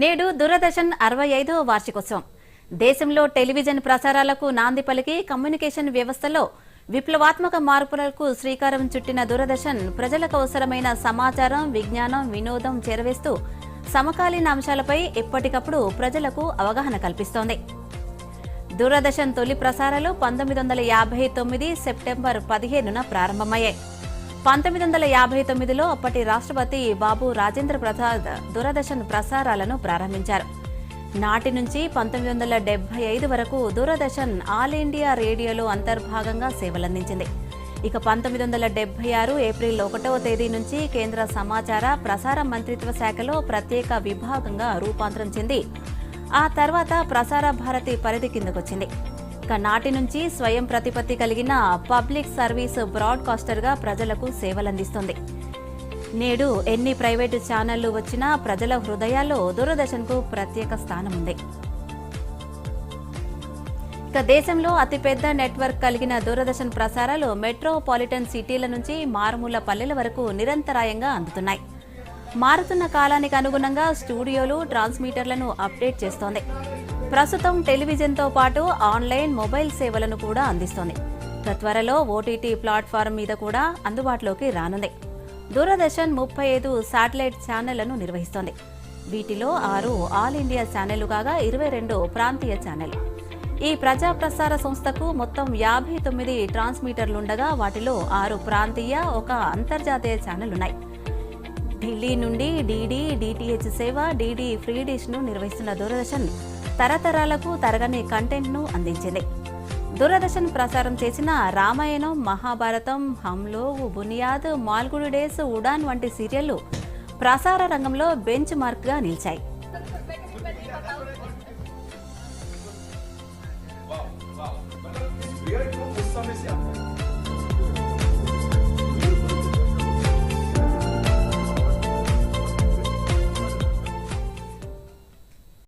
నేడు దూరదర్శన్ అరవై ఐదో వార్షికోత్సవం. దేశంలో టెలివిజన్ ప్రసారాలకు నాంది పలికి కమ్యూనికేషన్ వ్యవస్థలో విప్లవాత్మక మార్పులకు శ్రీకారం చుట్టిన దూరదర్శన్ ప్రజలకు అవసరమైన సమాచారం విజ్ఞానం వినోదం చేరవేస్తూ సమకాలీన అంశాలపై ఎప్పటికప్పుడు ప్రజలకు అవగాహన కల్పిస్తోంది. దూరదర్శన్ తొలి ప్రసారాలు పంతొమ్మిది వందల యాభై తొమ్మిది సెప్టెంబర్ పదిహేనున ప్రారంభమయ్యాయి. పంతొమ్మిది వందల యాభై తొమ్మిదిలో అప్పటి రాష్ట్రపతి బాబు రాజేంద్ర ప్రసాద్ దూరదర్శన్ ప్రసారాలను ప్రారంభించారు. నాటి నుంచి పంతొమ్మిది వందల డెబ్బై ఐదు వరకు దూరదర్శన్ ఆల్ ఇండియా రేడియోలో అంతర్భాగంగా సేవలందించింది. ఇక పంతొమ్మిది వందల డెబ్బై ఆరు ఏప్రిల్ ఒకటవ తేదీ నుంచి కేంద్ర సమాచార ప్రసార మంత్రిత్వ శాఖలో ప్రత్యేక విభాగంగా రూపాంతరం చెంది ఆ తర్వాత ప్రసార భారతి పరిధి కిందకొచ్చింది. నాటి నుంచి స్వయం ప్రతిపత్తి కలిగిన పబ్లిక్ సర్వీస్ బ్రాడ్కాస్టర్గా ప్రజలకు సేవలందిస్తుంది. నేడు ఎన్ని ప్రైవేటు ఛానళ్ళు వచ్చినా ప్రజల హృదయాల్లో దూరదర్శన్కు ప్రత్యేక స్థానం ఉంది ఇక దేశంలో అతిపెద్ద నెట్వర్క్ కలిగిన దూరదర్శన్ ప్రసారాలు మెట్రోపాలిటన్ సిటీల నుంచి మారుమూల పల్లెల వరకు నిరంతరాయంగా అందుతున్నాయి. మారుతున్న కాలానికి అనుగుణంగా స్టూడియోలు ట్రాన్స్మీటర్లను అప్డేట్ చేస్తోంది. ప్రస్తుతం టెలివిజన్తో పాటు ఆన్లైన్ మొబైల్ సేవలను కూడా అందిస్తోంది. తత్వరలో త్వరలో ఓటీటీ ప్లాట్ఫారం మీద కూడా అందుబాటులోకి రానుంది. దూరదర్శన్ ముప్పై ఐదు శాటిలైట్ ఛానళ్ళను నిర్వహిస్తోంది. వీటిలో ఆరు ఆల్ ఇండియా ఛానళ్ళు కాగా ఇరవై రెండు ప్రాంతీయ ఛానల్ ఈ ప్రజా ప్రసార సంస్థకు మొత్తం యాభై తొమ్మిది ట్రాన్స్మీటర్లుండగా వాటిలో ఆరు ప్రాంతీయ ఒక అంతర్జాతీయ ఛానల్ ఉన్నాయి ఢిల్లీ నుండి డీడీ డిటిహెచ్ సేవ డీడీ ఫ్రీ డిష్ను నిర్వహిస్తున్న దూరదర్శన్ తరతరాలకు తరగని కంటెంట్ను అందించింది. దూరదర్శన్ ప్రసారం చేసిన రామాయణం మహాభారతం హమ్లో బునియాద్ మాల్గుడి డేస్ ఉడాన్ వంటి సీరియళ్ళు ప్రసార రంగంలో బెంచ్ మార్క్గా నిలిచాయి.